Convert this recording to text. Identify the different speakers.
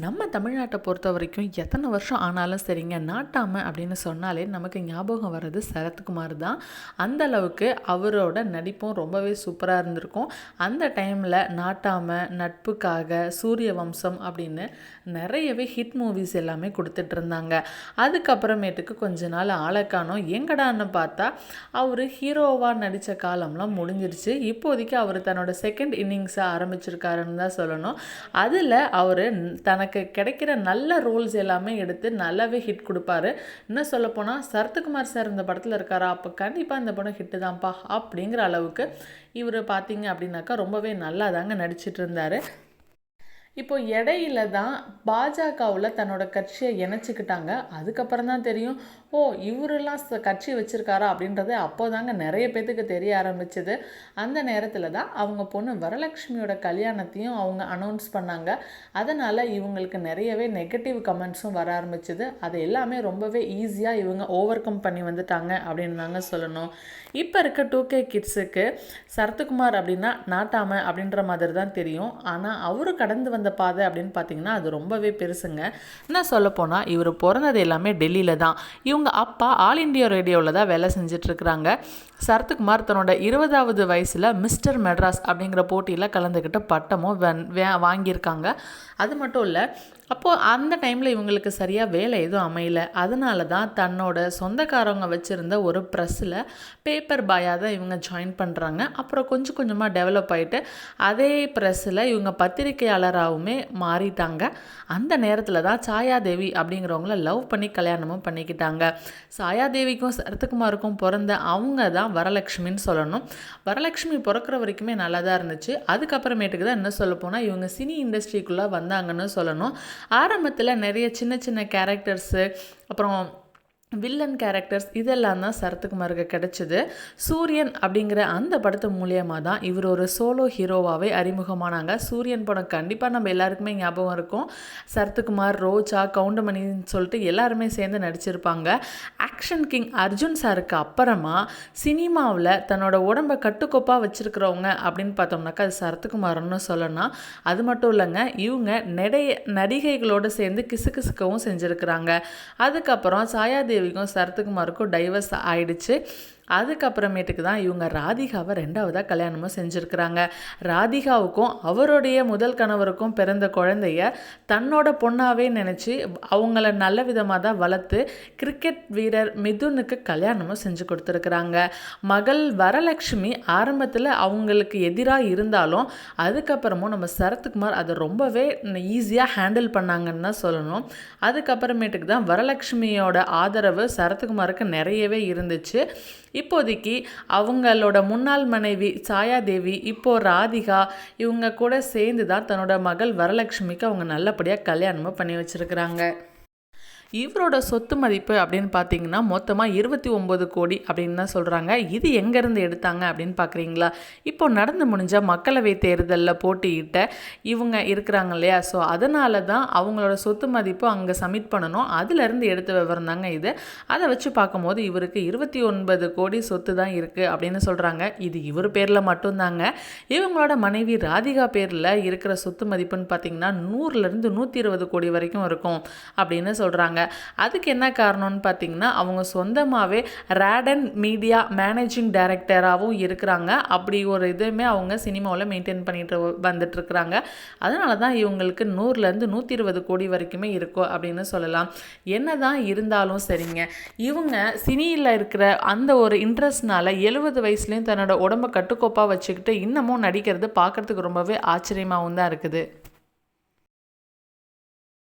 Speaker 1: நம்ம தமிழ்நாட்டை பொறுத்த வரைக்கும் எத்தனை வருஷம் ஆனாலும் சரிங்க நாட்டாமை அப்படின்னு சொன்னாலே நமக்கு ஞாபகம் வர்றது சரத்குமார் தான். அந்த அளவுக்கு அவரோட நடிப்பும் ரொம்பவே சூப்பராக இருந்திருக்கும். அந்த டைமில் நாட்டாமை நட்புக்காக சூரிய வம்சம் அப்படின்னு நிறையவே ஹிட் மூவிஸ் எல்லாமே கொடுத்துட்டு இருந்தாங்க. அதுக்கப்புறமேட்டுக்கு கொஞ்ச நாள் ஆளக்கானோம் எங்கடான்னு பார்த்தா அவர் ஹீரோவாக நடித்த காலம்லாம் முடிஞ்சிருச்சு. இப்போதைக்கு அவர் தன்னோட செகண்ட் இன்னிங்ஸை ஆரம்பிச்சிருக்காருன்னு தான் சொல்லணும். அதில் அவர் தனக்கு கிடைக்கிற நல்ல ரோல்ஸ் எல்லாமே எடுத்து நல்லாவே ஹிட் கொடுப்பாரு. இன்னும் சொல்லப்போனால் சரத்குமார் சார் இந்த படத்தில் இருக்காரா? அப்போ கண்டிப்பாக இந்த படம் ஹிட்டு தான்ப்பா அப்படிங்கிற அளவுக்கு இவர் பார்த்தீங்க அப்படின்னாக்கா ரொம்பவே நல்லா தாங்க நடிச்சிட்டு இருந்தார். இப்போ இடையில தான் பாஜகவில் தன்னோட கட்சியை இணைச்சிக்கிட்டாங்க. அதுக்கப்புறம் தான் தெரியும் ஓ இவரெல்லாம் கட்சி வச்சுருக்காரா அப்படின்றது அப்போ தாங்க நிறைய பேத்துக்கு தெரிய ஆரம்பிச்சது. அந்த நேரத்தில் தான் அவங்க பொண்ணு வரலட்சுமியோட கல்யாணத்தையும் அவங்க அனௌன்ஸ் பண்ணாங்க. அதனால் இவங்களுக்கு நிறையவே நெகட்டிவ் கமெண்ட்ஸும் வர ஆரம்பிச்சது. அது எல்லாமே ரொம்பவே ஈஸியாக இவங்க ஓவர் கம் பண்ணி வந்துட்டாங்க அப்படின்னு தாங்க சொல்லணும். இப்போ இருக்க டூ கே கிட்ஸுக்கு சரத்குமார் அப்படின்னா நாட்டாமை அப்படின்ற மாதிரி தான் தெரியும். ஆனால் அவரு கடந்து வந்த பாதை அப்படின்னு பார்த்தீங்கன்னா அது ரொம்பவே பெருசுங்க. நான் சொல்லப்போனால் இவர் பிறந்தது எல்லாமே டெல்லியில் தான். இவங்க அப்பா ஆல் இண்டியா ரேடியோவில் தான் வேலை செஞ்சிட்ருக்கிறாங்க. சரத்குமார் தன்னோட இருபதாவது வயசில் மிஸ்டர் மெட்ராஸ் அப்படிங்கிற போட்டியில் கலந்துக்கிட்டு பட்டமும் வே வாங்கியிருக்காங்க. அது மட்டும் இல்லை அப்போது அந்த டைமில் இவங்களுக்கு சரியாக வேலை எதுவும் அமையலை. அதனால தான் தன்னோட சொந்தக்காரவங்க வச்சுருந்த ஒரு ப்ரெஸ்ஸில் பேப்பர் பாயாக தான் இவங்க ஜாயின் பண்ணுறாங்க அப்புறம் கொஞ்சம் கொஞ்சமாக டெவலப் ஆகிட்டு அதே ப்ரெஸ்ஸில் இவங்க பத்திரிகையாளராகவுமே மாறிட்டாங்க. அந்த நேரத்தில் தான் சாயாதேவி அப்படிங்கிறவங்கள லவ் பண்ணி கல்யாணமும் பண்ணிக்கிட்டாங்க. சாயாதேவிக்கும் சரத்குமாருக்கும் பிறந்த அவங்க தான் வரலட்சுமின்னு சொல்லணும். வரலட்சுமி பிறக்கிற வரைக்குமே நல்லா தான் இருந்துச்சு. அதுக்கப்புறமேட்டுக்கு தான் என்ன சொல்ல போனால் இவங்க சினி இண்டஸ்ட்ரிக்குள்ளே வந்தாங்கன்னு சொல்லணும். ஆரம்பத்தில் நிறைய சின்ன சின்ன கேரக்டர்ஸு அப்புறம் வில்லன் கேரக்டர்ஸ் இதெல்லாம் தான் சரத்குமாருக்கு கிடச்சிது. சூரியன் அப்படிங்கிற அந்த படத்து மூலியமாக தான் இவர் ஒரு சோலோ ஹீரோவாகவே அறிமுகமானாங்க. சூரியன் படம் கண்டிப்பாக நம்ம எல்லாருக்குமே ஞாபகம் இருக்கும். சரத்குமார் ரோஜா கவுண்டமணின்னு சொல்லிட்டு எல்லாருமே சேர்ந்து நடிச்சிருப்பாங்க. ஆக்ஷன் கிங் அர்ஜுன் சாருக்கு அப்புறமா சினிமாவில் தன்னோட உடம்பை கட்டுக்கோப்பாக வச்சுருக்கிறவங்க அப்படின்னு பார்த்தோம்னாக்கா அது சரத்குமார்னு சொல்லணும் அது மட்டும் இல்லைங்க இவங்க நடைய நடிகைகளோடு சேர்ந்து கிசு கிசுக்கவும் செஞ்சுருக்கிறாங்க. அதுக்கப்புறம் சாயாதேவி ஸ்ரீதேவிக்கும் சரத்குமாருக்கும் டைவர்ஸ் ஆயிடுச்சு. அதுக்கப்புறமேட்டுக்கு தான் இவங்க ராதிகாவை ரெண்டாவதாக கல்யாணமும் செஞ்சுருக்கிறாங்க. ராதிகாவுக்கும் அவருடைய முதல் கணவருக்கும் பிறந்த குழந்தைய தன்னோட பொண்ணாகவே நினச்சி அவங்கள நல்ல விதமாக தான் வளர்த்து கிரிக்கெட் வீரர் மிதுனுக்கு கல்யாணமும் செஞ்சு கொடுத்துருக்குறாங்க. மகள் வரலட்சுமி ஆரம்பத்தில் அவங்களுக்கு எதிராக இருந்தாலும் அதுக்கப்புறமும் நம்ம சரத்குமார் அதை ரொம்பவே ஈஸியாக ஹேண்டில் பண்ணாங்கன்னு தான் சொல்லணும். அதுக்கப்புறமேட்டுக்கு தான் வரலட்சுமியோட ஆதரவு சரத்குமாருக்கு நிறையவே இருந்துச்சு. இப்போதைக்கு அவங்களோட முன்னாள் மனைவி சாயாதேவி இப்போ ராதிகா இவங்க கூட சேர்ந்து தான் தன்னோட மகள் வரலட்சுமிக்கு அவங்க நல்லபடியாக கல்யாணமும் பண்ணி வச்சுருக்குறாங்க. இவரோட சொத்து மதிப்பு அப்படின்னு பார்த்தீங்கன்னா மொத்தமாக இருபத்தி ஒம்பது கோடி அப்படின்னு தான் சொல்கிறாங்க இது எங்கேருந்து எடுத்தாங்க அப்படின்னு பார்க்குறீங்களா? இப்போ நடந்து முடிஞ்ச மக்களவை தேர்தலில் போட்டியிட்ட இவங்க இருக்கிறாங்க இல்லையா? ஸோ அதனால தான் அவங்களோட சொத்து மதிப்பு அங்கே சப்மிட் பண்ணணும். அதுலேருந்து எடுத்த விவரம் தாங்க இது. அதை வச்சு பார்க்கும்போது இவருக்கு இருபத்தி ஒன்பது கோடி சொத்து தான் இருக்குது அப்படின்னு சொல்கிறாங்க இது இவர் பேரில் மட்டும்தாங்க. இவங்களோட மனைவி ராதிகா பேரில் இருக்கிற சொத்து மதிப்புன்னு பார்த்தீங்கன்னா நூறுலேருந்து நூற்றி இருபது கோடி வரைக்கும் இருக்கும் அப்படின்னு சொல்கிறாங்க அதுக்கு என்ன காரணம்னு பார்த்தீங்கன்னா அவங்க சொந்தமாகவே ரேடன் மீடியா மேனேஜிங் டைரக்டராகவும் இருக்கிறாங்க. அப்படி ஒரு இதுவுமே அவங்க சினிமாவில் மெயின்டைன் பண்ணிட்டு வந்துட்டுருக்குறாங்க. அதனால தான் இவங்களுக்கு நூறுலேருந்து நூற்றி இருபது கோடி வரைக்குமே இருக்கும் அப்படின்னு சொல்லலாம். என்ன தான் இருந்தாலும் சரிங்க. இவங்க சினியில் இருக்கிற அந்த ஒரு இன்ட்ரெஸ்ட்னால எழுபது வயசுலேயும் தன்னோட உடம்பை கட்டுக்கோப்பாக வச்சுக்கிட்டு இன்னமும் நடிக்கிறது பார்க்குறதுக்கு ரொம்பவே ஆச்சரியமாகவும் தான் இருக்குது.